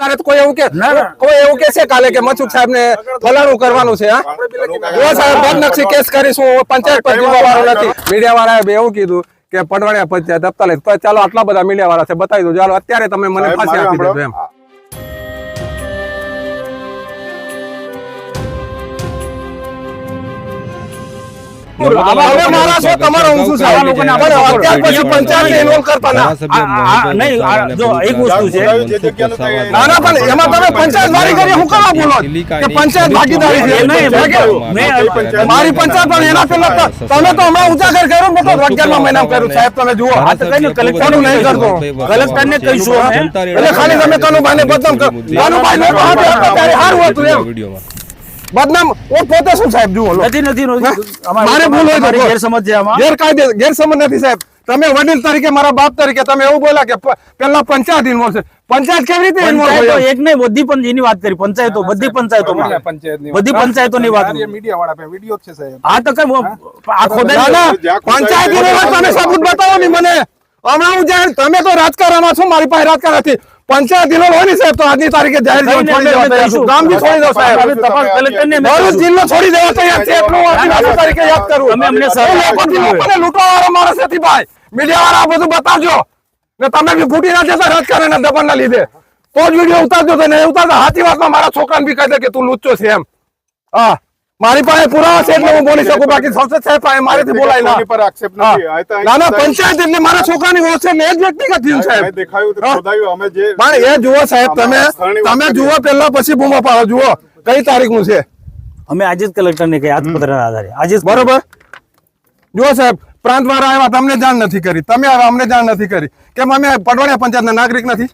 તારે તો કોઈ એવું કે. કોઈ એવું કે છે કાલે કે મચુક સાહેબ ને ફલાણું કરવાનું છે હા? સાહેબ બદનક્ષી કેસ કરીશું પંચાયત પર જીવવા વાળો નથી. મીડિયા વાળાએ એવું કીધું કે પડવાણિયા પંચાયત હપ્તા ચાલો આટલા બધા મીડિયા વાળા છે બતાવી દો ચાલો અત્યારે તમે મને ફાંસી આપી દીધો એમ. મારા છો તમારો હું શું સવાલ લોકોને અત્યાર પછી પંચાયત ઇન્વોલ્વ કરતા ના આ- આ- નહીં, જો એક વસ્તુ છે. ના ના પણ એમાં તમે પંચાયત વાળી કરી હું કરવા બોલો? કે પંચાયત ભાગીદારી છે. નહીં, મેં કહ્યું, મેં- મારી પંચાયત પણ એના પેલા તમે તો હમણાં ઉજાગર કર્યું મેં તો અગિયારમાં મહિના કર્યું. સાહેબ તમે જુઓ આ તો કઈ નહીં, કરતો. કલેક્ટરને કહીશું એટલે ખાલી તમે કનુભાઈને બદનામ કરો. કનુભાઈ હાથે ત્યારે સારું હતું એમ. બદનામ હું પોતે શું સાહેબ જુઓ લો. નથી નથી. મારે ભૂલ હોય તો ગેરસમજ છે આમાં. ગેરકાયદે ગેરસમજ નથી સાહેબ. તમે વડીલ તરીકે મારા બાપ તરીકે તમે એવું બોલ્યા કે પેલા પંચાયત ઇન્વોલ્વ છે. પંચાયત કેવી રીતે ઇન્વોલ્વ હોય? એક નહીં બધી પણ એની વાત કરી. પંચાયતો બધી પંચાયતોમાં. બધી પંચાયતો ની વાત. હા તો કઈ આ ખોદાઈ ના ના જ્યાં પંચાયત ઇન્વોલ્વ તમે સબૂત બતાવો ને મને. હમણાં હું જાણ તમે તો રાજકારણમાં છો મારી પાસે રાજકારણ નથી. પંચાયત ઇન્વોલ્વ હોય ને સાહેબ તો આજની તારીખે જાહેર. ગામ બી છોડી દો સાહેબ. ભરૂચ જિલ્લો છોડી દેવા તૈયાર છે એટલું આજની તારીખે યાદ કરું. અમે અમને લોકોને લૂંટવાવાળો માણસ નથી ભાઈ. મીડિયા વાળા આ બધું બતાવજો. ને તમે બી ફૂટી ના જતા રાજકારણના દબાણના લીધે. તો જ વીડિયો ઉતારજો તો નહીં ઉતારતા સાચી વાતમાં મારા છોકરાને બી કહી દે કે તું લુચ્ચો છે એમ. હા. મારી પાસે પુરાવા છે એટલે હું બોલી શકું બાકી સંસદ સાહેબ પાસે મારેથી બોલાય ના. પર આક્ષેપ નથી. આ તો અહીં ના ના પંચાયત એટલે મારા છોકરાની ઓછ છે ને એ જ વ્યક્તિગત થયું સાહેબ. દેખાયું તો ખોદાયું અમે જે પણ એ જુઓ સાહેબ તમે તમે જુઓ પેલા પછી બૂમો પાડો જુઓ. કઈ તારીખનું છે? અમે આજે જ કલેક્ટરને કહી આજપત્રના આધારે. આજે જ બરોબર? જુઓ સાહેબ પ્રાંત વાળા આવ્યા તમને જાણ નથી કરી. તમે આવ્યા અમને જાણ નથી કરી. કેમ અમે પડવાણિયા પંચાયતના નાગરિક નથી?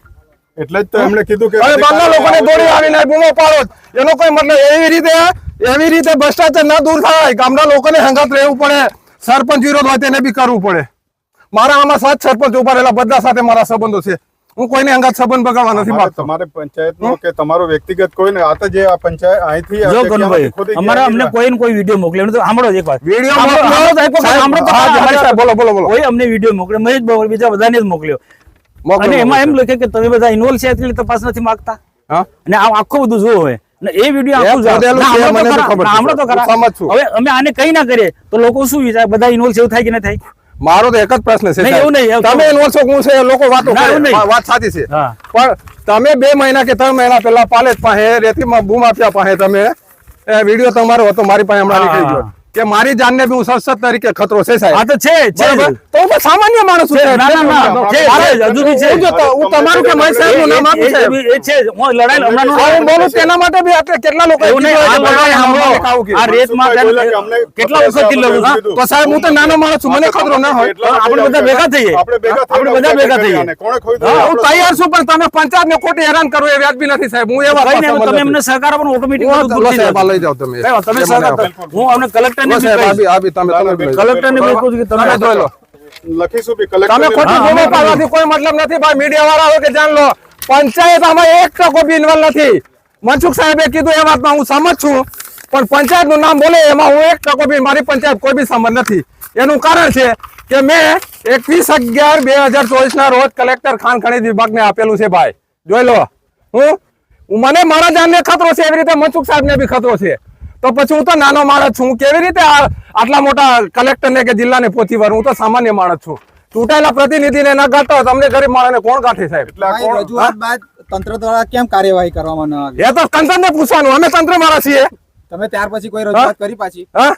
એટલે જ તો એમણે કીધું કે હવે બારના લોકોને દોડી આવીને બૂમો પાડો. એનો કોઈ મતલબ એવી રીતે એવી રીતે ભ્રષ્ટાચાર ના દૂર થાય ગામના લોકોને હંગાત રહેવું પડે સરપંચ વિરોધ હોય તેને બી કરવું પડે. મારા આમાં સાત સરપંચ ઊભા રહેલા બધા સાથે મારા સંબંધો છે. હું કોઈને હંગાત સંબંધ બગાડવા નથી તમારે- માંગતો. તમારે પંચાયતનો કે તમારો વ્યક્તિગત કોઈ ને આ તો જે આ પંચાયત અહીંથી જો ગણભાઈ અમારા અમને કોઈ ને કોઈ વીડિયો મોકલે તો સાંભળો એક વાત વીડિયો મોકલો. તો એક સાંભળો બોલો, બોલો, બોલો. કોઈ અમને વીડિયો મોકલ્યો મહેશ બાબર બીજા બધાને જ મોકલ્યો. મોકલો, અને એમાં એમ લખે કે તમે બધા ઇન્વોલ્વ છે એટલે તપાસ નથી માંગતા? અને આ આખું બધું જોવો હોય એ વીડિયો સાંભળો તો ખરા. હવે અમે આને કઈ ના કરીએ તો લોકો શું વિચારે? બધા ઇન્વોલ્વ એવું થાય કે ના થાય? મારો તો એક જ પ્રશ્ન છે એવું નહીં, તમે ઇન્વોલ્વ છો હું છે લોકો વાતો. વાત સાચી છે. પણ તમે બે મહિના કે ત્રણ મહિના પહેલા પાલેજ પાસે રેતીમાં આપ્યા પાસે તમે વીડિયો તમારો હતો મારી પાસે હમણાં નીકળી ગયો. કે મારી જાનને બી હું સંસદ તરીકે ખતરો છે આ સાહેબ તો છે બરાબર? તો હું સામાન્ય માણસ છું ના, ના, ના, છે, હજુ બી છે. હું જો તો- હું તમારું કે મહેશ સાહેબનું નામ આપું સાહેબ. એ- છે હું લડાઈ હમણાં હા, હું બોલું તેના માટે બી આપણે કેટલા લોકો એવું નહીં, આ. આ કે અમને કેટલા વખતથી લડું છું? તો સાહેબ હું તો નાનો માણસ છું મને ખતરો ના હોય આપણે બધા ભેગા થઈએ. આપણે બધા ભેગા થઈએ. હા, તૈયાર છું પણ તમે પંચાયત ને ખોટી હેરાન કરો એ વ્યાજબી નથી સાહેબ હું એવા તમે. એમને સહકાર પણ ઓટોમેટિક આ- સાહેબ, આ લઈ જાઓ તમે તમે સહકાર. હું અમને કલેક્ટરને લો બી આ બી- તમે તમે બી લઈ બી કહું કે તમે તમે જોઈ લો લખીશું બી તમે ખોટી બોલો પાડવાથી કોઈ મતલબ નથી. ભાઈ મીડિયા વાળા હોય કે જાણ લો પંચાયત આમાં એક ટકો બી ઇન્વોલ્વ નથી. મનસુખ સાહેબે કીધું એ વાતમાં હું સમજ છું પણ પંચાયતનું નામ બોલે એમાં હું એક ટકો બી મારી પંચાયત કોઈ બી સંબંધ નથી. એનું કારણ છે કે મેં એકવીસ અગિયાર બે હજાર ચોવીસ ના રોજ કલેક્ટર ખાન ખનીજ વિભાગને આપેલું છે ભાઈ. જોઈ લો. હું હું- મને મારા જાનને ખતરો છે એવી રીતે મનસુખ સાહેબને બી ખતરો છે. તો પછી હું તો નાનો માણસ છું. હું કેવી રીતે આટલા મોટા કલેક્ટરને કે જિલ્લાને પહોંચી વળું? હું તો સામાન્ય માણસ છું. ચૂંટાયેલા પ્રતિનિધિને ના ગાંઠો તમને ગરીબ માણસને કોણ ગાંઠે સાહેબ? તંત્ર દ્વારા કેમ કાર્યવાહી કરવામાં ન આવી? એ તો તંત્રને પૂછવાનું. અમે તંત્ર મારા છીએ. તમે ત્યાર પછી કોઈ રજૂઆત કરી પાછી? હા?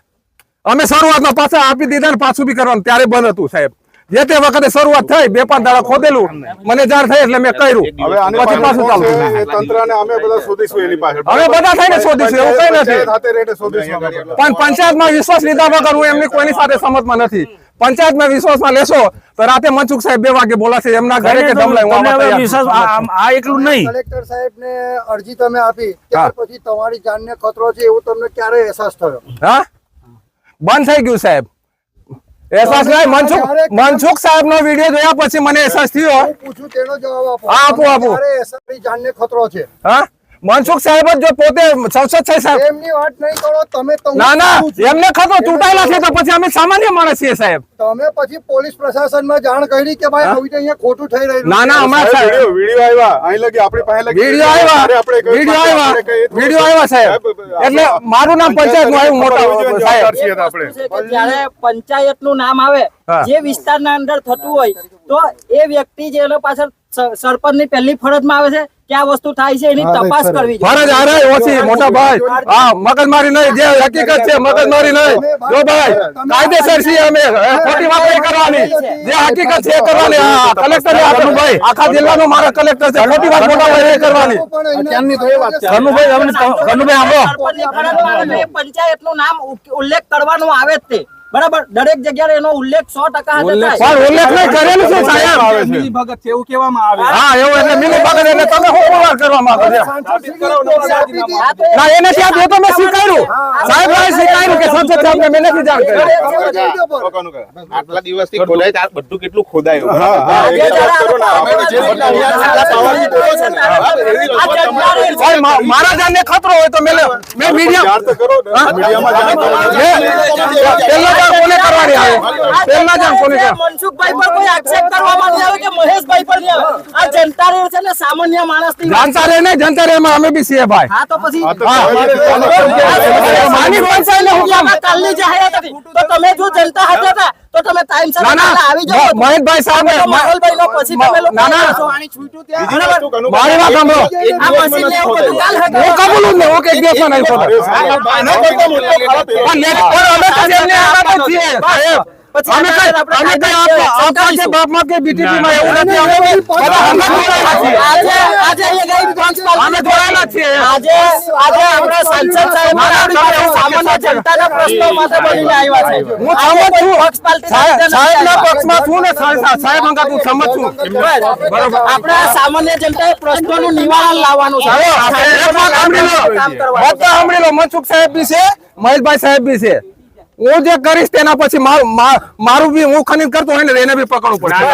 અમે શરૂઆતમાં પાછા આપી દીધા ને પાછું બી કરવાનું. ત્યારે બંધ હતું સાહેબ. જે તે વખતે શરૂઆત થઈ બે પાંચ દાડા ખોદેલું મને જાણ થઈ એટલે મેં કર્યું. પછી પાછું ચાલુ. તંત્રને અમે બધા શોધીશું એની પાછળ. હવે બધા થઈને શોધીશું, એવું કઈ નથી. પણ પંચાયતમાં વિશ્વાસ લીધા વગર હું એમની કોઈની સાથે સમજમાં નથી. પંચાયતમાં વિશ્વાસમાં લેશો તો રાતે મનસુખ સાહેબ બે વાગે બોલાશે એમના ઘરે કે દમ. આ- એટલું આ એકલું નહીં. કલેક્ટર સાહેબ ને અરજી તમે આપી ત્યાર પછી તમારી જાનને ખતરો છે એવું તમને ક્યારે અહેસાસ થયો? હા? બંધ થઈ ગયું સાહેબ. અહેસાસ નહીં મનસુખ મનસુખ સાહેબ નો વીડિયો જોયા પછી મને અહેસાસ થયો પૂછું તેનો જવાબ આપો. આપો, આપો. જાનને ખતરો છે. હા? મનસુખ સાહેબ જ જો પોતે સંસદ છે સાહેબ. એમની વાત નહીં કરો તમે તો ના ના એમને ખતો ચૂંટાયેલા છે તો પછી અમે સામાન્ય માણસ છીએ સાહેબ. તમે પછી પોલીસ પ્રશાસનમાં જાણ કરી કે ભાઈ આવી અહીંયા ખોટું થઈ રહ્યું ના ના હમણાં સાહેબ, વીડિયો વીડિયો આવ્યા અહીં લગી આપણી પાસે લગી. વીડિયો આવ્યા વીડિયો આવ્યા વીડિયો આવ્યા સાહેબ એટલે મારું નામ પંચાયતનું આવ્યું મોટા સાહેબ. આપણે. જ્યારે પંચાયતનું પંચાયતનું નામ આવે. જે વિસ્તારના અંદર થતું હોય તો એ વ્યક્તિ જે એના પાછળ સરપંચની પહેલી ફરજમાં આવે છે કે આ વસ્તુ થાય છે એની તપાસ કરવી ફરજ આ ઓછી મોટા ભાઈ. હા મગજમારી નહીં જે હકીકત છે મગજમારી નહીં. જો ભાઈ કાયદેસર છીએ અમે ખોટી વાત નહીં કરવાની. જે હકીકત છે એ કરવાની. હા કલેક્ટર ભાઈ. આખા જિલ્લાનો મારા કલેક્ટર છે. ખોટી વાત મોટા ભાઈ નહીં કરવાની. કનુભાઈ અમને કનુભાઈ આવો. સરપંચની ફરજમાં આવે પંચાયતનું નામ ઉલ્લેખ કરવાનું આવે જ તે. બરાબર? દરેક જગ્યાએ એનો ઉલ્લેખ સો ટકા પણ ઉલ્લેખ નહીં કરેલું છે સાહેબ. આવે છે. મિલી ભગત એવું કહેવામાં આવે હા એવું એટલે મિલી પકડ એટલે તમે શું પુરવાર કરવા માંગો છો? ના એને ત્યાં તો મેં સ્વીકાર્યું. સાહેબ ભાઈ સ્વીકાર્યું કે સંસદ સાહેબને મેં નથી જાણ કરી. આટલા દિવસથી ખોદાય ત્યારે બધું કેટલું ખોદાયું? હા, હા, એ કરો ને. જ્યારે જે આ જનતાની ભાઈ મા- મારા જાનને ખતરો હોય તો મેં મેં મીડિયા જાણ તો કરો મીડિયામાં જાણ કરો પેલા જાણ કોને કરવાની આવે? પેલા જાણ કોને મનસુખભાઈ પર કોઈ આક્ષેપ કરવામાં નહીં આવે કે મહેશભાઈ પર નહીં આવે? આ જનતા રે છે ને સામાન્ય માણસની જનતા રહે ને જનતા રે માં અમે બી છીએ ભાઈ. હા તો પછી માની કોણ હું કામ કાલની જાહેરાત હતી તો તમે જો જનતા હાથે હતા તો તમે ટાઈમસર ના ના આવી જાઓ મ- મહેશભાઈ સાહેબ તો માહોલભાઈનો પછી તમે લોકો ના ના મારી વાત સાંભળો આ પછી ને બધું કાલ હતું. હું કબૂલું નહીં હું નહીં આનો કરતો મુદ્દો ખરાબ છે. પણ લે- પણ અમે તો જેમને આવા તો છીએ, સાહેબ. આપણે સામાન્ય જનતાના પ્રશ્નો ને સાહેબ સાહેબ હંગાત હું સમજ છું બરાબર. આપણે આ સામાન્ય જનતાએ પ્રશ્નોનું નિવારણ લાવવાનું છે મનસુખ સાહેબ બી છે મહેશભાઈ સાહેબ બી છે હું જે કરીશ તેના પછી મારું મારું બી હું ખનીજ કરતો હોય ને એને બી પકડવું પડશે.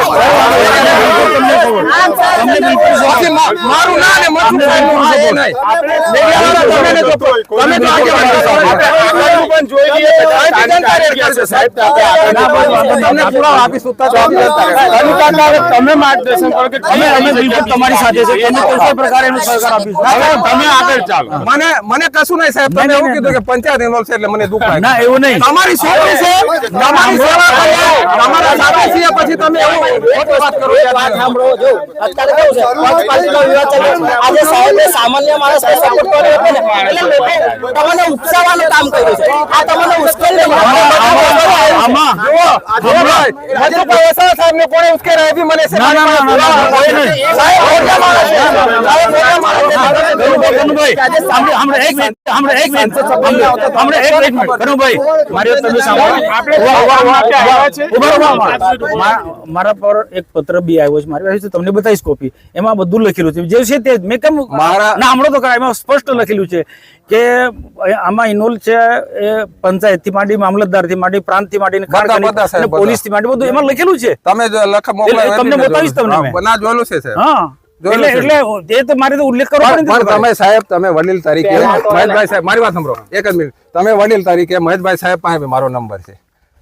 મારું ના ને તમે માર્ગદર્શન કરો કે અમે અમે બિલકુલ તમારી સાથે છે તમે કોઈ પ્રકારે એનું સહકાર આપીશું. તમે આગળ ચાલો. મને મને કશું નહીં સાહેબ. તમે એવું કીધું કે પંચાયત ઇન્વોલ્વ છે એટલે મને દુઃખ ના એવું નહીં. તમારી સોચી છે? તમારી સેવા કરો તમારા સાથે છીએ પછી તમે એવું વાત કરો. વાત સાંભળો જો. અત્યારે કેવું છે? પક્ષપાતીનો વિવાદ ચાલે છે. આજે સાહેબે સામાન્ય માણસને સપોર્ટ કર્યો એટલે લોકો તમને ઉકસાવવાનું કામ કર્યું છે. આ તમને ઉશ્કેલ આમાં ભાઈ મારી તમે સાંભળો. ઊભા. પર એક પત્ર બી આવ્યો છે મારી પાસે તમને બતાવીશ કોપી એમાં બધું લખેલું છે જે છે તે મેં કેમ મારા- ના હમણાં તો એમાં સ્પષ્ટ લખેલું છે કે આમાં ઇનોલ છે એ પંચાયતથી માંડી મામલતદારથી માંડી પ્રાંત બધા સાહેબ, પોલીસથી માંડી બધું એમાં લખેલું છે. તમે તમને બતાવીશ તમને ના જોયેલું છે હા. એટલે એટલે એ તો મારે તો ઉલ્લેખ કરવો પણ પડે ને પણ તમે સાહેબ તમે વડીલ તરીકે મહેશભાઈ સાહેબ મારી વાત સાંભળો. એક જ મિનિટ. તમે વડીલ તરીકે મહેશભાઈ સાહેબ પાસે મારો નંબર છે.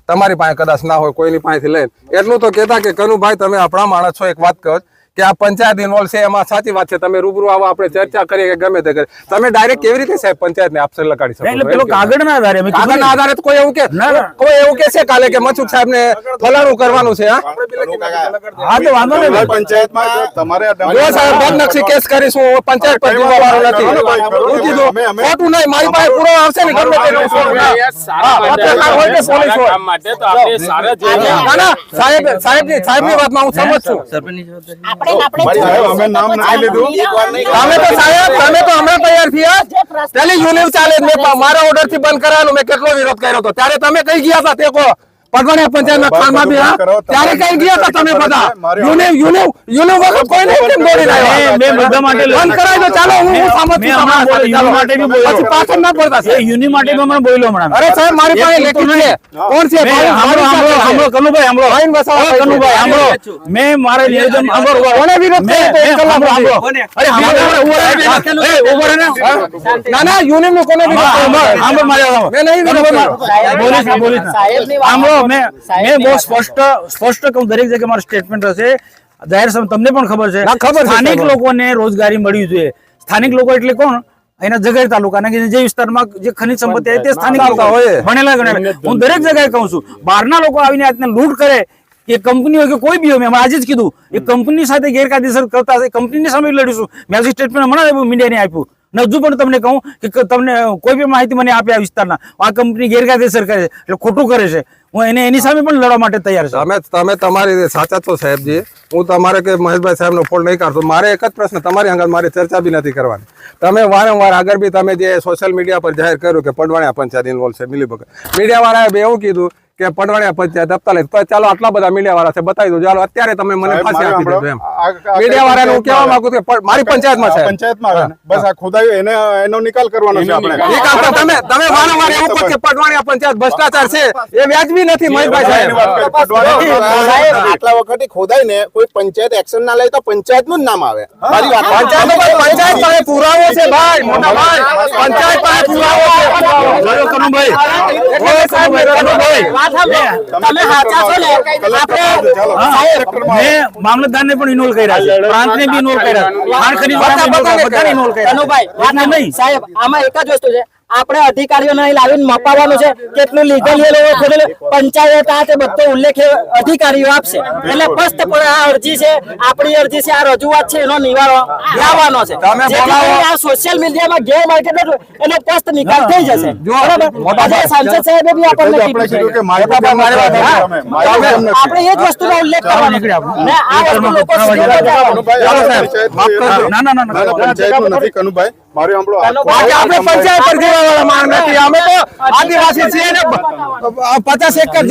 તમારી પાસે કદાચ ના હોય કોઈની પાસેથી લઈને. એટલું તો કહેતા કે કનુભાઈ તમે આપણા માણસ છો એક વાત કહો. કે આ પંચાયત ઇન્વોલ્વ છે એમાં સાચી વાત છે તમે રૂબરૂ આવો આપણે ચર્ચા કરીએ કે ગમે તે કરે તમે ડાયરેક્ટ કેવી રીતે સાહેબ પંચાયતને આપશે લગાડી શકો એટલે? પેલો કાગળના આધારે અમે કાગળના આધારે કોઈ એવું કે. કોઈ એવું કે છે કાલે કે મચુક સાહેબને ફલાણું કરવાનું છે હા હા તો વાંધો નહીં પંચાયતમાં તમારે આ જો સાહેબ બદનક્ષી કેસ કરીશું પંચાયત પર જોવા વાળો નથી ખોટું નહીં મારી પાસે પૂરો આવશે ને ગમે તે હોય કે પોલીસ હોય સાહેબની સાહેબની વાતમાં હું સમજ છું સાહેબ, અમે નામ નથી લીધું તમે તો સાહેબ તમે તો હમણાં તૈયાર થયા. પેલી યુનિવ ચાલે મારા ઓર્ડરથી બંધ કરાયેલું મેં કેટલો વિરોધ કર્યો હતો? ત્યારે તમે કઈ ગયા હતા તે કહો. પડવાણી પંચાયતના ખાનમાં બી હા? ત્યારે કઈ ગયા હતા તમે બધા? યુને યુને યુને વગર કોઈ નહીં કેમ દોડી રહ્યો? મે બધા માટે બંધ કરાય તો ચાલો હું હું મેં હમણાં તમારા માટે બી બોલ્યો. પછી પાછળ ના પડતા છે. યુની માટે પણ મને બોલ્યો હમણાં. અરે સાહેબ મારી પાસે લેખિત છે. કોણ છે? મેં ભાઈ, સાંભળો, મારી સાંભળો, કનુભાઈ, સાંભળો. ભાઈ વસાવા કનુભાઈ, સાંભળો. મે મારે નિવેદન સાંભળો, કોને વિરોધ મેં- કર્યો? તો એક કલાક સાંભળો, અરે, સાંભળો, એ, ઊભો ને. ના ના યુનિયનનું કોને વિરોધ કર્યો? આંબો- મારે આંબો. નહીં બોલીશ બોલીશ સાહેબની વાત- મેં મેં બહુ સ્પષ્ટ સ્પષ્ટ કહું દરેક જગ્યાએ મારું સ્ટેટમેન્ટ હશે જાહેર તમને પણ ખબર છે. સ્થાનિક લોકોને રોજગારી મળવી જોઈએ. સ્થાનિક લોકો એટલે કોણ? એના જગર તાલુકાના કે જે વિસ્તારમાં જે ખનિજ સંપત્તિ આવે તે સ્થાનિક લોકો હોય. ભણેલા ગણેલા હું દરેક જગ્યાએ કહું છું બહારના લોકો આવીને આજને લૂંટ કરે કે કંપની હોય કે કોઈ બી હોય મેં આજે જ કીધું એ કંપની સાથે ગેરકાયદેસર કરતા કંપનીની સામે લડીશું. મેં આજે સ્ટેટમેન્ટ હમણાં મીડિયાને આપ્યું. ને હજુ પણ તમને કહું કે તમને કોઈ બી માહિતી મને આપે આ વિસ્તારના. આ કંપની ગેરકાયદેસર કરે છે, એટલે ખોટું કરે છે. હું એને એની સામે પણ લડવા માટે તૈયાર છું. તમે તમે તમારી સાચા છો સાહેબજી. હું તમારે કે મહેશભાઈ સાહેબનો ફોન નહીં કાઢતો. મારે એક જ પ્રશ્ન તમારી આગળ મારી ચર્ચા બી નથી કરવાની. તમે વારંવાર આગળ બી તમે જે સોશિયલ મીડિયા પર જાહેર કર્યું કે પડવાણિયા પંચાયત ઇન્વોલ્વ છે, મિલીભગત. મીડિયાવાળાએ બી એવું કીધું કે પડવાણિયા પંચાયત તો ચાલો આટલા બધા મીડિયા વાળા છે બતાવી દો ચાલો અત્યારે તમે મને ફાંસી આપી દેજો એમ. મીડિયા વાળા હું કેવા માંગુ છું કે મારી પંચાયતમાં છે. પંચાયતમાં બસ આ ખોદાઈ એને એનો નિકાલ કરવાનો છે આપણે. નિકાલ. તો તમે તમે વારંવાર એવું કહો કે પડવાણિયા પંચાયત ભ્રષ્ટાચાર છે એ વ્યાજબી નથી મહેશભાઈ સાહેબ. આટલા વખતે ખોદાય ને કોઈ પંચાયત એક્શન ના લે તો પંચાયતનું જ નામ આવે. મારી વાત પંચાયત તો પંચાયત પાસે પુરાવો છે ભાઈ મોટા ભાઈ. પંચાયત પાસે પુરાવો છે. જોયો કનુભાઈ કનુભાઈ. વાત. તમે સાચા છો ને. આપણે મેં મામલતદારને પણ ઇનોલ કર્યા છે. પ્રાંતને બી ઇન્વોલ્વ કર્યા ખાણ ખનીજ વાળાને involve કર્યા, બધાને involve કર્યા છે. વાત નહીં. સાહેબ આમાં એક જ વસ્તુ છે. આપણે અધિકારીઓને લાવીને મપાવવાનું છે કેટલું લીગલ ખોલેલું પંચાયત આ તે બધો ઉલ્લેખ અધિકારીઓ આપશે એટલે ફર્સ્ટ પણ આ અરજી છે આપણી અરજી છે આ રજૂઆત છે એનો નિવારો લાવવાનો છે આ સોશિયલ મીડિયામાં ગેર માર્કેટ એનો ફર્સ્ટ નિકાલ થઈ જશે બરાબર સાંસદ સાહેબે બી આપણને આપણે એ જ વસ્તુનો ઉલ્લેખ કરવાનો ના ના, ના, ના પંચાયતનું નથી કનુભાઈ મારે બાકી આપણે પંચાયત પર જીવવા વાળા માણસ નથી. અમે તો આદિવાસી છીએ ને. પચાસ એકર